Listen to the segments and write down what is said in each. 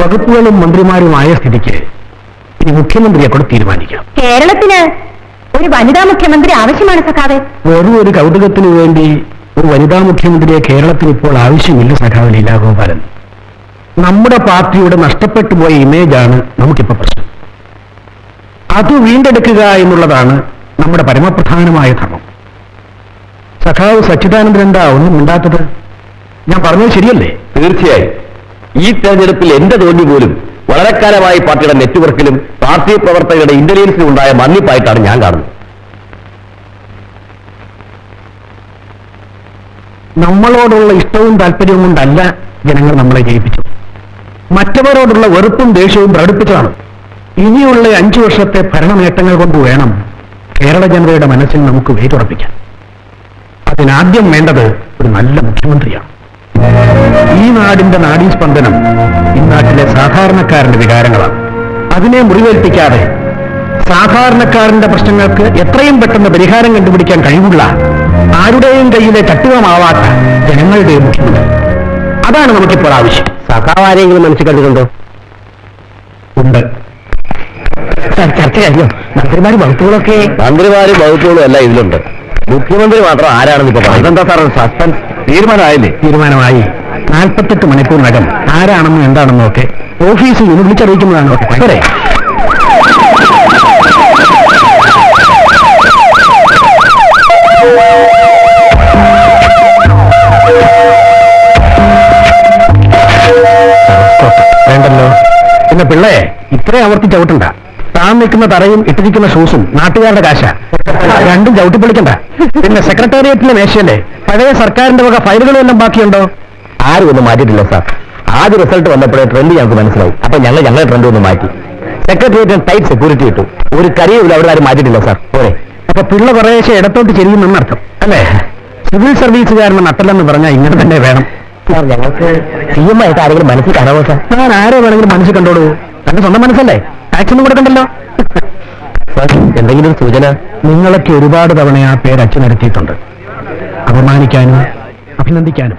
വകുപ്പുകളും മന്ത്രിമാരുമായ സ്ഥിതിക്ക് ഇനി മുഖ്യമന്ത്രിയെ കൂടെ തീരുമാനിക്കാം കേരളത്തിന് ഒരു വനിതാ മുഖ്യമന്ത്രി ആവശ്യമാണ് സഖാവെ. വെറും ഒരു കൗതുകത്തിന് വേണ്ടി ഒരു വനിതാ മുഖ്യമന്ത്രിയെ കേരളത്തിന് ഇപ്പോൾ ആവശ്യമില്ല സഖാവ് ലീലാഗോപാലൻ. നമ്മുടെ പാർട്ടിയുടെ നഷ്ടപ്പെട്ടു പോയ ഇമേജാണ് നമുക്കിപ്പോ പ്രശ്നം. അത് വീണ്ടെടുക്കുക എന്നുള്ളതാണ് നമ്മുടെ പരമപ്രധാനമായ ധർമ്മം. സഖാവ് സച്ചിദാനന്ദൻ എന്താ ഒന്നും ഉണ്ടാത്തത് ഞാൻ പറഞ്ഞത് ശരിയല്ലേ? തീർച്ചയായും. ഈ തെരഞ്ഞെടുപ്പിൽ എന്റെ തോന്നി പോലും വളരെ കാലമായി പാർട്ടിയുടെ നെറ്റ്വർക്കിലും പാർട്ടി പ്രവർത്തകരുടെ ഇന്റലിജൻസിലും ഉണ്ടായ മന്നിപ്പായിട്ടാണ് ഞാൻ കാണുന്നത്. നമ്മളോടുള്ള ഇഷ്ടവും താല്പര്യവും കൊണ്ടല്ല ജനങ്ങൾ നമ്മളെ ജയിപ്പിച്ചത്. മറ്റവരോടുള്ള വെറുപ്പും ദേഷ്യവും പ്രകടിപ്പിച്ചതാണ്. ഇനിയുള്ള അഞ്ചു വർഷത്തെ ഭരണനേട്ടങ്ങൾ കൊണ്ട് വേണം കേരള ജനതയുടെ മനസ്സിൽ നമുക്ക് വേരുറപ്പിക്കാൻ. അതിനാദ്യം വേണ്ടത് ഒരു നല്ല മുഖ്യമന്ത്രിയാണ്. ഈ നാടിന്റെ നാഡീസ്പന്ദനം ഈ നാട്ടിലെ സാധാരണക്കാരന്റെ വികാരങ്ങളാണ്. അതിനെ മുറിവേൽപ്പിക്കാതെ സാധാരണക്കാരന്റെ പ്രശ്നങ്ങൾക്ക് എത്രയും പെട്ടെന്ന് പരിഹാരം കണ്ടുപിടിക്കാൻ കഴിവുള്ള ആരുടെയും കയ്യിലെ തട്ടുകമാവാത്ത ജനങ്ങളുടെ മുഖ്യമന്ത്രി. അതാണ് നമുക്കിപ്പോൾ ആവശ്യം. സഖാവ് ആരെങ്കിലും മനസ്സിൽ കണ്ടിട്ടുണ്ടോ ഉണ്ട്. ചർച്ച കഴിഞ്ഞോ മന്ത്രിമാര് വകുപ്പുകളൊക്കെ മന്ത്രിമാരും വകുപ്പുകളും എല്ലാം ഇതിലുണ്ട്. മുഖ്യമന്ത്രി മാത്രം ആരാണെന്ന് ഇപ്പൊ അതെന്താ സാർ സസ്പെൻസ് തീരുമാനമായില്ലേ? തീരുമാനമായി. നാൽപ്പത്തെട്ട് മണിക്കൂറിനകം ആരാണെന്നും എന്താണെന്നും ഒക്കെ ഓഫീസിൽ നിന്ന് വിളിച്ചറിയിക്കുന്നതാണ്. പോരെ വേണ്ടല്ലോ. പിന്നെ പിള്ളേ ഇത്രയും അവർത്തി ചവിട്ടണ്ട. താൻ നിൽക്കുന്ന തറയും ഇട്ടിരിക്കുന്ന ഷൂസും നാട്ടുകാരുടെ കാശ. രണ്ടും ചവിട്ടിപ്പൊളിക്കണ്ട പിന്നെ സെക്രട്ടേറിയറ്റിലെ മേശയല്ലേ? പഴയ സർക്കാരിന്റെ വക ഫയലുകളും എല്ലാം ബാക്കിയുണ്ടോ? ആരും ഒന്നും മാറ്റിയിട്ടില്ല സാർ. ആദ്യ റിസൾട്ട് വന്നപ്പോഴേ ട്രെൻഡ് ഞങ്ങൾക്ക് മനസ്സിലായി. അപ്പൊ ഞങ്ങൾ ഞങ്ങളുടെ ട്രെൻഡ് ഒന്ന് മാറ്റി. സെക്രട്ടേറിയറ്റിന് ടൈറ്റ് സെക്യൂരിറ്റി ഇട്ടു. ഒരു കരിയും അവിടെ ആരും മാറ്റിയിട്ടില്ല സാർ. ഓരേ അപ്പൊ പിള്ള കുറേശ്ശെ ഇടത്തോട്ട് ചെരിയുമെന്നർത്ഥം അല്ലേ? സിവിൽ സർവീസുകാരന് നട്ടല്ലെന്ന് പറഞ്ഞാൽ ഇങ്ങനെ തന്നെ വേണം. സാർ ഞങ്ങൾക്ക് സി എം ആയിട്ട് ആരെങ്കിലും മനസ്സിൽ കാണാമോ സാർ? ഞാൻ ആരോ വേണമെങ്കിലും മനസ്സിൽ കണ്ടോളൂ. തന്റെ സ്വന്തം മനസ്സല്ലേ? കൊടുക്കണ്ടല്ലോ സാർ എന്തെങ്കിലും സൂചന? നിങ്ങളൊക്കെ ഒരുപാട് തവണ ആ പേര് അച്ചുനിരത്തിയിട്ടുണ്ട് അപമാനിക്കാനും അഭിനന്ദിക്കാനും.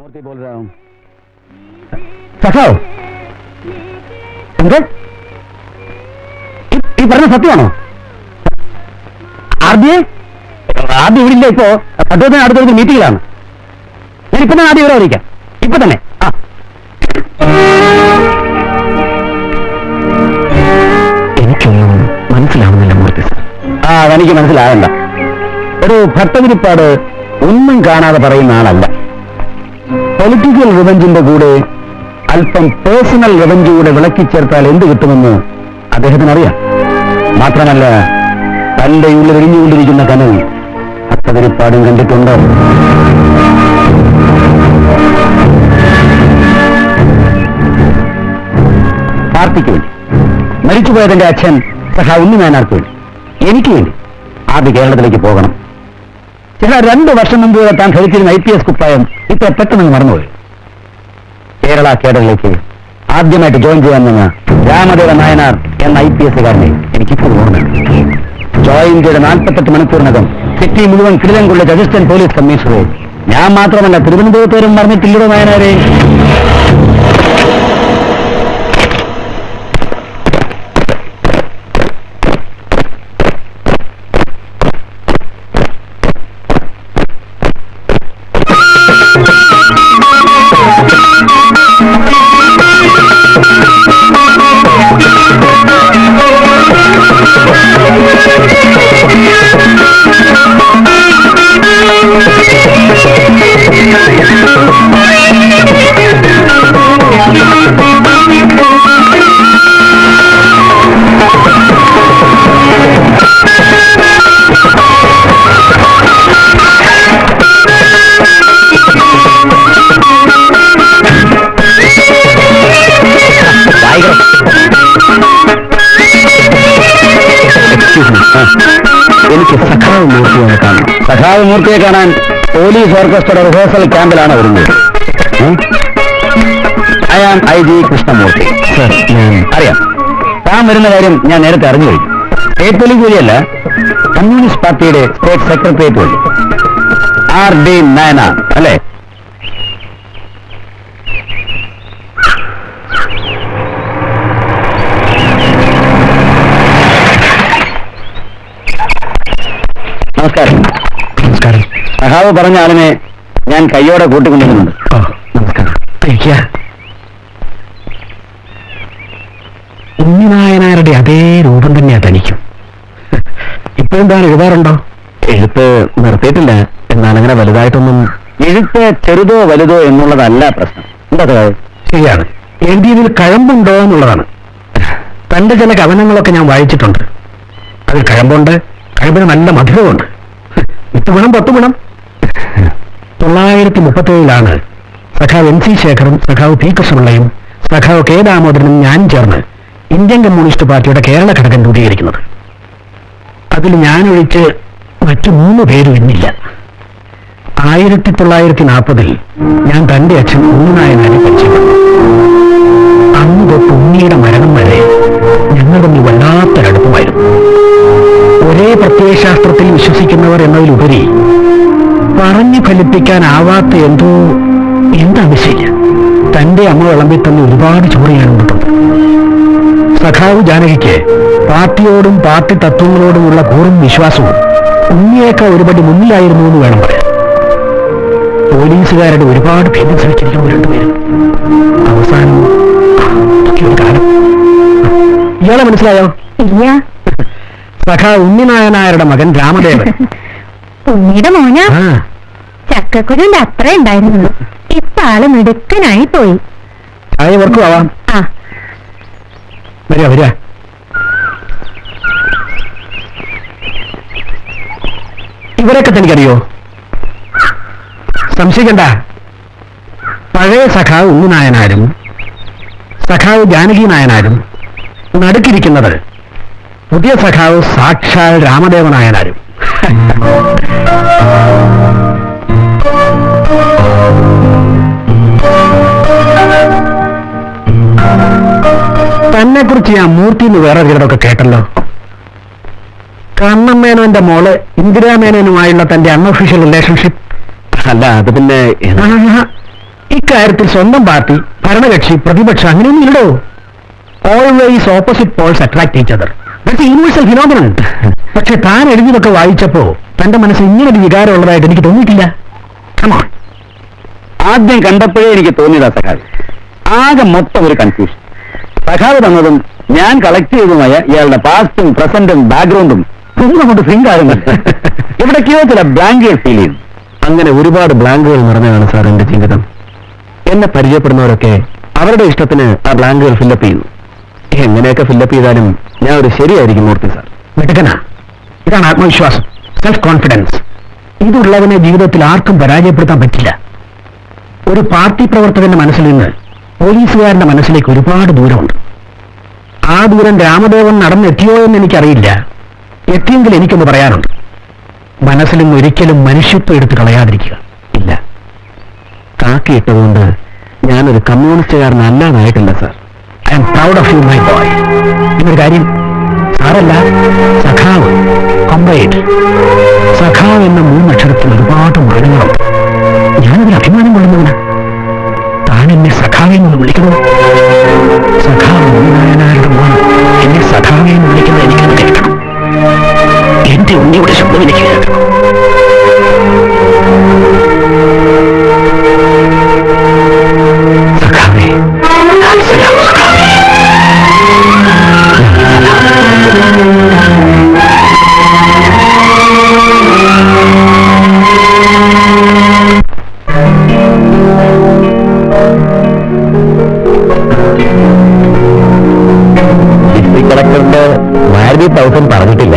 മൂർത്തി ബോൾറാം സഖാവ് എന്ത്? ഈ- പറഞ്ഞ സത്യമാണോ? ആദ്യ ആദ്യം ഇവിടെ ഇല്ല ഇപ്പോ. അടുത്ത അടുത്തൊരു മീറ്റിംഗിലാണ് ഞാൻ ഇപ്പൊ തന്നെ ആദ്യം ഇവിടെ അറിയിക്കാം ഇപ്പൊ തന്നെ. ആ. എനിക്കൊന്നും മനസ്സിലാവുന്നില്ല മൂർത്തി സാർ. ആ അതെനിക്ക് മനസ്സിലാകണ്ട ഒരു ഭട്ടതിരിപ്പാട് ഒന്നും കാണാതെ പറയുന്ന ആളല്ല. പൊളിറ്റിക്കൽ റിവഞ്ചിന്റെ കൂടെ അല്പം പേഴ്സണൽ റിവഞ്ച് കൂടെ വിളക്കിച്ചേർത്താൽ എന്ത് കിട്ടുമെന്ന് അദ്ദേഹത്തിന് അറിയാം മാത്രമല്ല തന്റെ ഉള്ളിൽ എഴിഞ്ഞുകൊണ്ടിരിക്കുന്ന കനൽ അത്തതിരിപ്പാടും കണ്ടിട്ടുണ്ട്? പാർട്ടിക്ക് വേണ്ടി. മരിച്ചുപോയതിന്റെ അച്ഛൻ സഹ ഉണ്ണിമേനാർക്ക് വേണ്ടി. എനിക്ക് വേണ്ടി. ആദ്യ കേരളത്തിലേക്ക് പോകണം. ചില രണ്ടു വർഷം മുമ്പ് താൻ ധരിച്ചിരുന്ന ഐ പി എസ് കുപ്പായം ഇത്ര പെട്ടെന്ന് മറന്നുപോയി. കേരള കേഡറിലേക്ക് ആദ്യമായിട്ട് ജോയിൻ ചെയ്യാൻ വന്ന രാമദേവ നായനാർ എന്ന ഐ പി എസ്സുകാരനെ എനിക്കിപ്പോൾ ഓർമ്മയുണ്ട്. ജോയിൻ ചെയ്ത നാൽപ്പത്തെട്ട് മണിക്കൂറിനകം സിറ്റി മുഴുവൻ തിരുവനന്തപുരത്തെ അസിസ്റ്റന്റ് പോലീസ് കമ്മീഷണറെ ഞാൻ മാത്രമല്ല തിരുവനന്തപുരത്തേരും മറന്നിട്ടില്ലടോ നായനാരെ. സഖാവ് കാണാൻ പോലീസ് ഓർക്കസ്ട്രയുടെ റിഹേഴ്സൽ ക്യാമ്പിലാണ് വരുന്നത് I am I G Krishnamurthy. അറിയാം. താൻ വരുന്ന കാര്യം ഞാൻ നേരത്തെ അറിഞ്ഞു കഴിഞ്ഞു. പോലീസ് വഴിയല്ല കമ്മ്യൂണിസ്റ്റ് പാർട്ടിയുടെ സ്റ്റേറ്റ് സെക്രട്ടേറിയറ്റ് വഴി. ആർ ഡി നയന അല്ലേ? നമസ്കാരം. സഹാവ് പറഞ്ഞ ആളിനെ ഞാൻ കയ്യോടെ കൂട്ടിക്കൊണ്ടിരുന്നുണ്ട്. ഉണ്ണിനായനാരുടെ അതേ രൂപം തന്നെയാ തനിക്കും. ഇപ്പോഴെന്താണ് എഴുതാറുണ്ടോ? എഴുത്ത് നിർത്തിയിട്ടില്ല. എന്നാൽ അങ്ങനെ വലുതായിട്ടൊന്നും എഴുത്ത് ചെറുതോ വലുതോ എന്നുള്ളതല്ല പ്രശ്നം. എന്താ ശരിയാണ്. എഴുതിയതിൽ കഴമ്പുണ്ടോ എന്നുള്ളതാണ്. തന്റെ ചില കവനങ്ങളൊക്കെ ഞാൻ വായിച്ചിട്ടുണ്ട്. അതിൽ കഴമ്പുണ്ട്. കഴമ്പിന് നല്ല മധുരമുണ്ട് വിത്ത് ഗുണം പത്ത് ഗുണം. തൊള്ളായിരത്തി മുപ്പത്തേഴിലാണ് സഖാവ് എൻ സി ശേഖറും സഖാവ് പി കൃഷ്ണപിള്ളയും സഖാവ് കെ ദാമോദരനും ഞാനും ചേർന്ന് ഇന്ത്യൻ കമ്മ്യൂണിസ്റ്റ് പാർട്ടിയുടെ കേരള ഘടകം രൂപീകരിക്കുന്നത്. അതിൽ ഞാനൊഴിച്ച് മറ്റു മൂന്ന് പേരും ഇന്നില്ല. ആയിരത്തി തൊള്ളായിരത്തി നാൽപ്പതിൽ ഞാൻ തന്റെ അച്ഛൻ ഉണ്ണിനായനാരെ പരിചയപ്പെട്ടു അന്ന് തൊട്ട് ഉണ്ണിയുടെ മരണം വരെ ഞങ്ങൾ തമ്മിൽ വല്ലാത്തൊരടുപ്പമായിരുന്നു. ഒരേ പ്രത്യയശാസ്ത്രത്തിൽ വിശ്വസിക്കുന്നവർ എന്നതിലുപരി പറഞ്ഞു ഫലിപ്പിക്കാനാവാത്ത എന്തോ എന്താവശ്യമില്ല തന്റെ അമ്മ വിളമ്പിൽ തന്ന ഒരുപാട് ചോറിയാണ് ഉണ്ടിട്ടുണ്ട് സഖാവ് ജാനകിക്ക് പാർട്ടിയോടും പാർട്ടി തത്വങ്ങളോടുമുള്ള കൂറും വിശ്വാസവും ഉണ്ണിയേക്കാൾ ഒരുപടി മുന്നിലായിരുന്നു എന്ന് വേണം പറയാൻ. പോലീസുകാരുടെ ഒരുപാട് ഭേദം സഹിച്ചിരിക്കുന്നു രണ്ടുപേരും അവസാനം കാലം. ഇയാളെ മനസ്സിലായോ? ഇല്ല. സഖാ ഉണ്ണിനായനായരുടെ മകൻ രാമദേവൻ. ഉണ്ണിയുടെ മോന? ആ ചക്കക്കുരുവിന്റെ അത്ര ഉണ്ടായിരുന്നുള്ളൂ. ഇപ്പൊ ആൾ മിടുക്കനായി പോയി. ചായ വർക്കും ആവാം ആ. വരിക വരിക. ഇവരൊക്കെ തനിക്കറിയോ? സംശയിക്കണ്ട. പഴയ സഖാവ് ഉണ്ണിനായനാരും സഖാവ് ജാനകി നായനാരും നടുക്കിരിക്കുന്നത് പുതിയ സഖാവ് സാക്ഷാൽ രാമദേവനായനാരും തന്നെ കുറിച്ച് ഞാൻ മൂർത്തി എന്ന് വേറെ ചിലരൊക്കെ കേട്ടല്ലോ. കണ്ണം മേനോന്റെ മോൾ ഇന്ദിരാ മേനോനുമായുള്ള തന്റെ അൺഒഫീഷ്യൽ റിലേഷൻഷിപ്പ് അല്ല അത് പിന്നെ. ഇക്കാര്യത്തിൽ സ്വന്തം പാർട്ടി ഭരണകക്ഷി പ്രതിപക്ഷം അങ്ങനെയൊന്നും ഇല്ലടോ. Always opposite poles attract each other universal phenomenon പക്ഷെ താൻ എഴുതിയതൊക്കെ വായിച്ചപ്പോ തന്റെ മനസ്സിൽ ഇങ്ങനൊരു വികാരം ഉള്ളതായിട്ട് എനിക്ക് തോന്നിയിട്ടില്ല. ആദ്യം കണ്ടപ്പോഴേ എനിക്ക് തോന്നിയതാ സഖാവ്. ആകെ മൊത്തം ഒരു കൺഫ്യൂഷൻ സഖാവ് തന്നതും ഞാൻ കളക്ട് ചെയ്തതുമായ ഇയാളുടെ പാസ്റ്റും പ്രസന്റും ബാക്ക്ഗ്രൗണ്ടും ഒന്നും കൊണ്ട് സിങ്ക് ആകുന്നില്ല എവിടേക്കോ ചില ബ്ലാങ്കുകൾ ഫീൽ ചെയ്യുന്നു അങ്ങനെ ഒരുപാട് ബ്ലാങ്കുകൾ നിറഞ്ഞതാണ് സാർ എന്റെ ജീവിതം. എന്നെ പരിചയപ്പെടുന്നവരൊക്കെ അവരുടെ ഇഷ്ടത്തിന് ആ ബ്ലാങ്കുകൾ ഫില്ലപ്പ് ചെയ്യുന്നു എങ്ങനെയൊക്കെ ഫില്ലപ്പ് ചെയ്താലും ഞാൻ ഒരു ശരിയായിരിക്കും മൂർത്തി സാർ. മിടുക്കനാ ഇതാണ് ആത്മവിശ്വാസം സെൽഫ് കോൺഫിഡൻസ് ഇതുള്ളവനെ ജീവിതത്തിൽ ആർക്കും പരാജയപ്പെടുത്താൻ പറ്റില്ല. ഒരു പാർട്ടി പ്രവർത്തകന്റെ മനസ്സിൽ നിന്ന് പോലീസുകാരന്റെ മനസ്സിലേക്ക് ഒരുപാട് ദൂരമുണ്ട്. ആ ദൂരം രാമദേവൻ നടന്നെത്തിയോ എന്ന് എനിക്കറിയില്ല. എത്തിയെങ്കിൽ എനിക്കൊന്ന് പറയാനുണ്ട്. മനസ്സിലും ഒരിക്കലും മനുഷ്യത്വം എടുത്ത് കളയാതിരിക്കുക. ഇല്ല. കാക്കിയിട്ടതുകൊണ്ട് ഞാനൊരു കമ്മ്യൂണിസ്റ്റുകാരനല്ലാതായിട്ടില്ല sir. I am proud of you my boy എന്നൊരു കാര്യം സാറല്ല സഖാവ് കൊമ്പേറ്റ് സഖാവ് എന്ന മൂന്നക്ഷരത്തിൽ ഒരുപാട് മാനങ്ങളുണ്ട് ഞാനതിൽ അഭിമാനം കൊള്ളുന്നവനാണ് താൻ എന്നെ സഖാവെ എന്ന് വിളിക്കണം? സഖാവ് കളക്ടറിന്റെ മാരുതി തൗസൻഡ് പറഞ്ഞിട്ടില്ല.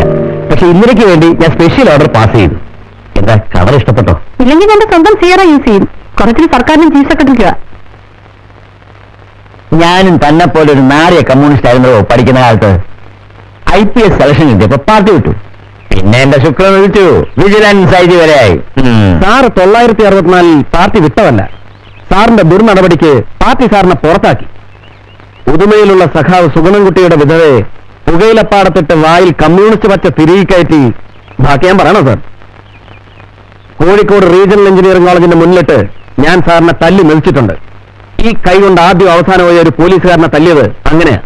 പക്ഷെ ഇന്നലേക്ക് വേണ്ടി ഞാൻ സ്പെഷ്യൽ ഓർഡർ പാസ് ചെയ്തു. എന്താ കളർ ഇഷ്ടപ്പെട്ടോ? ഇല്ലെങ്കിൽ എന്റെ സ്വന്തം സിയറ യൂസ് ചെയ്യും. കുറച്ചിൽ സർക്കാരിനും ചീഫ് സെക്രട്ടറിക്കുക ഞാനും തന്നെ പോലെ ഒരു നാറിയ കമ്മ്യൂണിസ്റ്റ് ആയിരുന്നോ പഠിക്കുന്ന കാലത്ത്. ഐ പി എസ് സെലക്ഷൻ കിട്ടിയപ്പോ പാർട്ടി വിട്ടു. പിന്നെ എന്റെ ശുക്രൻ വിളിച്ചു. വിജിലൻസ് ഐ ജി വരെയായി സാർ തൊള്ളായിരത്തി അറുപത്തിനാലിൽ പാർട്ടി വിട്ടതല്ല. സാറിന്റെ ദുർനടപടിക്ക് പാർട്ടി സാറിനെ പുറത്താക്കി. ഉദുമയിലുള്ള സഖാവ് സുഗമൻകുട്ടിയുടെ വിധവയെ പുകയിലപ്പാടത്തിട്ട് വായിൽ കമ്മ്യൂണിസ്റ്റ് പച്ച തിരികെ കയറ്റി ബാക്കി ഞാൻ പറയണോ സാർ? കോഴിക്കോട് റീജിയണൽ എഞ്ചിനീയറിംഗ് കോളേജിന്റെ മുന്നിലിട്ട് ഞാൻ സാറിനെ തല്ലി മെതിച്ചിട്ടുണ്ട് ഈ കൈ കൊണ്ട് ആദ്യം അവസാനമായ ഒരു പോലീസുകാരനെ തല്ലിയത് അങ്ങനെയാ.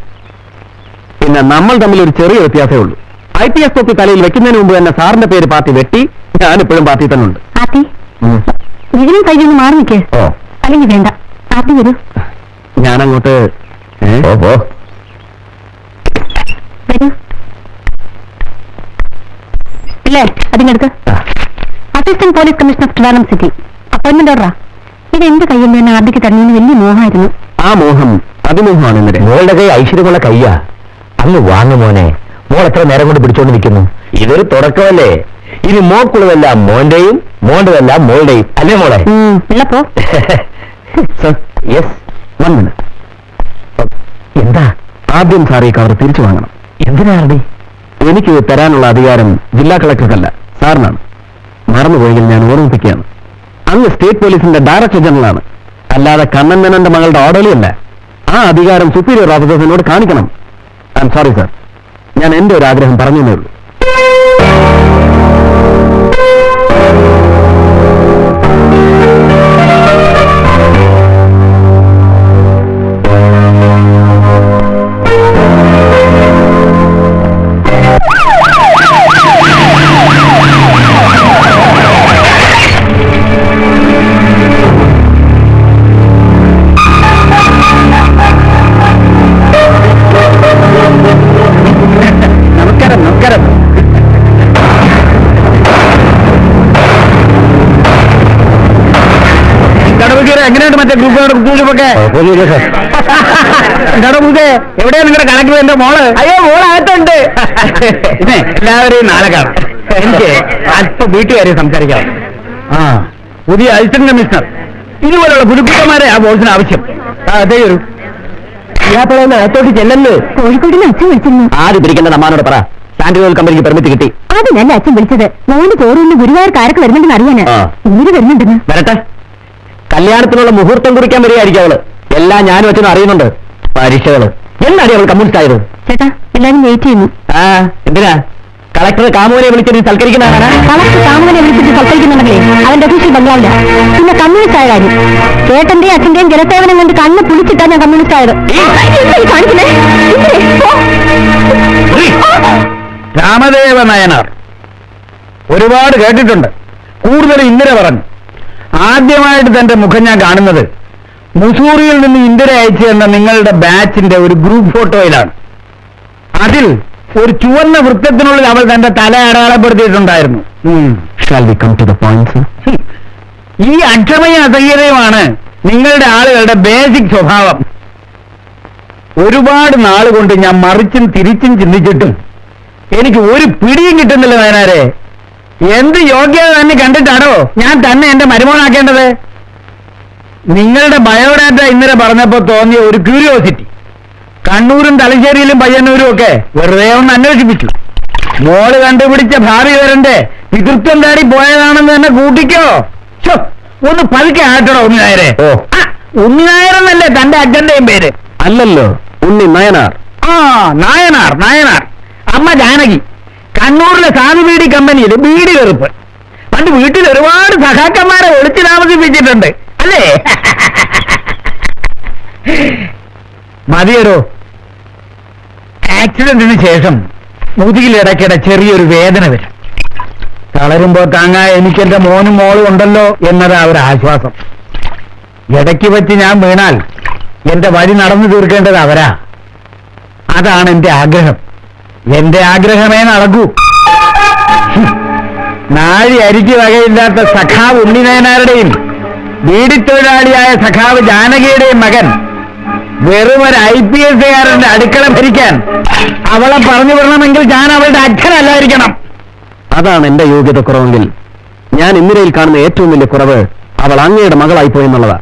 പിന്നെ നമ്മൾ തമ്മിൽ ഒരു ചെറിയ വ്യത്യാസമേ ഉള്ളൂ. ഐ പി എസ് തൊപ്പി തലയിൽ വെക്കുന്നതിന് മുമ്പ് തന്നെ സാറിന്റെ പേര് പാർട്ടി വെട്ടി ഞാൻ ഇപ്പോഴും പാർട്ടി തന്നെ ഉണ്ട്. മാറി നിൽക്കേ. അല്ലെങ്കിൽ വേണ്ട. വരൂ. ഞാനങ്ങോട്ട് ഓ ഓ വരൂ ഇല്ലേ? അതിനടുത്ത് assistant police commissioner Trivandrum city appointment ഓർഡറാ ഇത് എന്റെ കയ്യിൽ നിന്ന് ആദ്യക്ക് തരുന്നതിന് വലിയ മോഹമായിരുന്നു. ആ മോഹം. അതിമോഹമാണ് ഇന്നലെ മോളുടെ കൈ ഐശ്വര്യമുള്ള കയ്യാ അങ്ങ് വാങ്ങു മോനെ. മോൾ എത്ര നേരം കൊണ്ട് പിടിച്ചോണ്ട് നിൽക്കുന്നു ഇതൊരു തുടക്കമല്ലേ? ഇനി മോക്കുള്ളതെല്ലാം മോന്റെയും മോണ്ടതെല്ലാം മോളുടെയും. അല്ലേ മോളെ? ഇല്ലപ്പോ സർ യെസ് വൺ മിനിറ്റ് എന്താ? ആദ്യം സാർ ഈ കവർ തിരിച്ചു വാങ്ങണം. എന്തിനാണ് എനിക്ക് തരാനുള്ള അധികാരം ജില്ലാ കളക്ടർക്കല്ല സാറിനാണ് മറന്നുപോയെങ്കിൽ ഞാൻ ഓർമ്മിപ്പിക്കുകയാണ്. അന്ന് സ്റ്റേറ്റ് പോലീസിന്റെ ഡയറക്ടർ ജനറലാണ് അല്ലാതെ കണ്ണൻ മേനന്റെ മകളുടെ ഓർഡറിയല്ല ആ അധികാരം സുപ്പീരിയർ ഓഫീസേഴ്സിനോട് കാണിക്കണം. ഐ എം സോറി സാർ ഞാൻ എന്റെ ഒരു ആഗ്രഹം പറഞ്ഞേ ഉള്ളൂ. ഗ്രൂപ്പുകളുടെ ഗ്രൂപ്പൊക്കെ കടവുകെ എവിടെയാ നിങ്ങളുടെ കണക്കിൽ എന്റെ മോൾ. അയ്യോ മോൾ അകത്തുണ്ട്. പിന്നെ എല്ലാവരെയും നാളെ കാണാം. എനിക്ക് അല്പം വീട്ടുകാരെ സംസാരിക്കാം. ആ പുതിയ അസിസ്റ്റന്റ് കമ്മീഷണർ. ഇതുപോലുള്ള പുതുക്കുട്ടന്മാരെ ആ ബോസിന് ആവശ്യം. ആ അതേ ഒരു. ഇയാളെ അകത്തോട്ട് ചെല്ലല്ലേ? കോഴിക്കോടിന് അച്ഛൻ വിളിച്ചിരുന്നു. ആദ്യം പിരിക്കേണ്ട നമ്മാനോട് പറ. സാൻഡ്രോയിൽ കമ്പനിക്ക് പെർമിറ്റ് കിട്ടി. അതിനല്ല അച്ഛൻ വിളിച്ചത്. മോന് ചോറുകൊണ്ട് ഗുരുവായൂർ കാരക്ക് വരുന്നുണ്ടെന്ന് അറിയാനാ. ആ. ഇങ്ങനെ വരുന്നുണ്ടെന്ന്. വരട്ടെ. കല്യാണത്തിനുള്ള മുഹൂർത്തം കുറിക്കാൻ വരികയായിരിക്കും അവൾ. എല്ലാം ഞാനും അച്ഛനും അറിയുന്നുണ്ട്. പരീക്ഷകൾ. എന്നറിയാം അവൾ കമ്മ്യൂണിസ്റ്റ് ആയത് ചേട്ടാ എല്ലാരും വെയിറ്റ് ചെയ്യുന്നു. ആ എന്തിനാ? കളക്ടർ കാമോനെ വിളിച്ചിട്ട് സൽക്കരിക്കുന്നതാണ്? കളക്ടർ കാമുകനെ വിളിച്ചിട്ട് സൽക്കരിക്കുന്നുണ്ടെങ്കിലേ അവന്റെ ഒഫീഷ്യൽ ബംഗ്ലാവില്ല പിന്നെ കമ്മ്യൂണിസ്റ്റ് ആയ കാര്യം. ചേട്ടന്റെയും അച്ഛന്റെയും ജനസേവനം കൊണ്ട് കണ്ണ് പുളിച്ചിട്ടാ ഞാൻ കമ്മ്യൂണിസ്റ്റ് ആയത്. രാമദേവ നയനാർ. ഒരുപാട് കേട്ടിട്ടുണ്ട്. കൂടുതൽ ഇന്നലെ പറഞ്ഞു ആദ്യമായിട്ട് തന്റെ മുഖം ഞാൻ കാണുന്നത് മുസൂറിയിൽ നിന്ന് ഇന്ദിര അയച്ചു തന്ന നിങ്ങളുടെ ബാച്ചിന്റെ ഒരു ഗ്രൂപ്പ് ഫോട്ടോയിലാണ് അതിൽ ഒരു ചുവന്ന വൃത്തത്തിനുള്ളിൽ അവൾ തന്റെ തല അടയാളപ്പെടുത്തിയിട്ടുണ്ടായിരുന്നു. പോയിന്റ് ഈ അക്ഷമയും അസഹ്യതയുമാണ് നിങ്ങളുടെ ആളുകളുടെ ബേസിക് സ്വഭാവം. ഒരുപാട് നാളുകൊണ്ട് ഞാൻ മറിച്ചും തിരിച്ചും ചിന്തിച്ചിട്ടും എനിക്ക് ഒരു പിടിയും കിട്ടുന്നില്ല വയനാരെ എന്ത് യോഗ്യത തന്നെ കണ്ടിട്ടാണോ ഞാൻ തന്നെ എന്റെ മരുമോനാക്കേണ്ടത് നിങ്ങളുടെ ബയോഡാറ്റ ഇന്നലെ പറഞ്ഞപ്പോ തോന്നിയ ഒരു ക്യൂരിയോസിറ്റി കണ്ണൂരും തലശ്ശേരിയിലും പയ്യന്നൂരും ഒക്കെ വെറുതെ ഒന്ന് അന്വേഷിപ്പിച്ചു. മോൾ കണ്ടുപിടിച്ച ഭാവി വരന്റെ പിതൃത്വം തേടി പോയതാണെന്ന് തന്നെ കൂട്ടിക്കോ. ഒന്ന് പതുക്കെ ആട്ടണോ ഉണ്ണിനായരെ. ഓ. ഉണ്ണി നായരെന്നല്ലേ തന്റെ അച്ഛന്റെയും പേര്? അല്ലല്ലോ ഉണ്ണി നയനാർ. ആ നായനാർ നായനാർ. അമ്മ ജാനകി. കണ്ണൂരിലെ സാധു ബീഡി കമ്പനിയിൽ ബീഡി വെറുപ്പ്. പണ്ട് വീട്ടിൽ ഒരുപാട് സഹാക്കന്മാരെ ഒളിച്ചു താമസിപ്പിച്ചിട്ടുണ്ട്. അല്ലേ? മതിയടോ ആക്സിഡന്റിന് ശേഷം മുതുകിലിടയ്ക്കിടെ ചെറിയൊരു വേദന വരും. തളരുമ്പോ താങ്ങാൻ എനിക്ക് എന്റെ മോനും മോളും ഉണ്ടല്ലോ എന്നതാ ഒരു ആശ്വാസം. ഇടയ്ക്ക് വെച്ച് ഞാൻ വീണാൽ എന്റെ വഴി നടന്നു തീർക്കേണ്ടത് അവരാ. അതാണ് എന്റെ ആഗ്രഹം. എന്റെ ആഗ്രഹമേ നടക്കൂ. നാഴി അരിക്ക് വകയില്ലാത്ത സഖാവ് ഉണ്ണിനയനാരുടെയും വീടിത്തൊഴിലാളിയായ സഖാവ് ജാനകിയുടെയും മകൻ വെറും ഒരു ഐ പി എസ് കാരന്റെ അടുക്കള ഭരിക്കാൻ അവളെ പറഞ്ഞു വിടണമെങ്കിൽ ഞാൻ അവളുടെ അച്ഛനല്ലായിരിക്കണം. അതാണ് എന്റെ യോഗ്യത കുറവെങ്കിൽ ഞാൻ ഇന്ദിരയിൽ കാണുന്ന ഏറ്റവും വലിയ കുറവ് അവൾ അങ്ങയുടെ മകളായി പോയെന്നുള്ളതാ.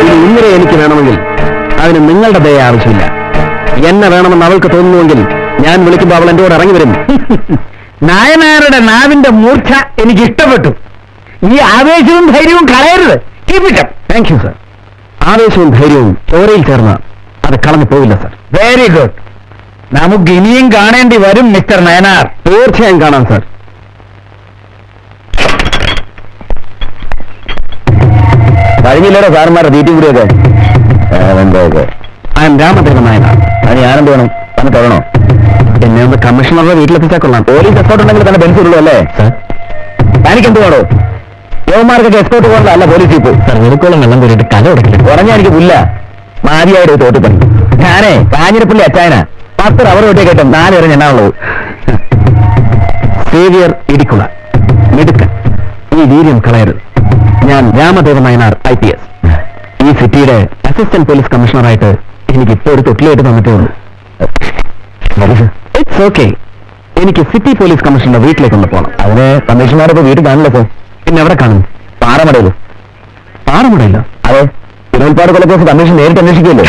ഇനി ഇന്ദിര എനിക്ക് വേണമെങ്കിൽ അതിന് നിങ്ങളുടെ ദയ ആവശ്യമില്ല. എന്നെ വേണമെന്ന് അവൾക്ക് തോന്നുന്നുവെങ്കിൽ ഞാൻ വിളിക്കുമ്പോൾ അവൾ എന്റെ കൂടെ ഇറങ്ങി വരും. നായനാരുടെ നാവിന്റെ മൂർച്ച എനിക്ക് ഇഷ്ടപ്പെട്ടു. ഈ ആവേശവും ധൈര്യവും കളയരുത്. താങ്ക് യു സർ ആവേശവും ധൈര്യവും ചോരയിൽ ചേർന്ന് അത് കളഞ്ഞു പോവില്ല സർ വെരി ഗുഡ് നമുക്ക് ഇനിയും കാണേണ്ടി വരും മിസ്റ്റർ നയനാർ. തീർച്ചയായും കാണാം സർ കഴിഞ്ഞില്ലേ സാറന്മാരെ തീറ്റി കൂടിയൊക്കെ? I am Ramadevan Nayanar. അതിന് ഞാനെന്ത് വേണം? തന്നെ തൊഴണോ എന്നെ ഒന്ന് കമ്മീഷണറുടെ വീട്ടിലെത്തിച്ചാൽ കൊള്ളാം. പോലീസ് എക്സ്പോർട്ട് ഉണ്ടെങ്കിൽ തന്നെ ബെൻസ് ഉള്ളൂ അല്ലേ തനിക്ക് എന്ത് വേണോ യുവമാർക്കൊക്കെ എക്സ്പോർട്ട് പോകണ്ട അല്ല പോലീസ് ജീപ്പ് സർ വെളുക്കോളം വെള്ളം കയറിയിട്ട് കല ഉടക്കില്ല കുറഞ്ഞായിരിക്കും എനിക്ക് പുല്ല. മാതിയായിട്ട് തോട്ടിപ്പണി ഞാനേ കാഞ്ഞിരപ്പള്ളി അച്ചായന. പത്ത് റവർ വെട്ടിയെ കേട്ടും. നാല് വരെ ഞാനുള്ളത് സേവിയർ ഇടിക്കുള. മിടുക്കൻ. ഈ വീര്യം കളയരുത്. ഞാൻ Ramadeva Nayanar I P S ഈ സിറ്റിയുടെ അസിസ്റ്റന്റ് പോലീസ് കമ്മീഷണറായിട്ട് എനിക്ക് ഇപ്പോൾ ഒരു തൊട്ടിലായിട്ട് തന്നിട്ടേ ഉള്ളൂ. ഇറ്റ്സ് ഓക്കെ എനിക്ക് സിറ്റി പോലീസ് കമ്മീഷണറുടെ വീട്ടിലേക്ക് ഒന്ന് പോകണം അതിന് കമ്മീഷണറുടെ വീട്ടിൽ കാണില്ല പോ പിന്നെ എവിടെ കാണും? പാറമടയിൽ. പാറമടയിലോ അതെ. തിരുവൽപ്പാട് കൊലക്കേസ് കമ്മീഷൻ നേരിട്ട് അന്വേഷിക്കുമല്ലോ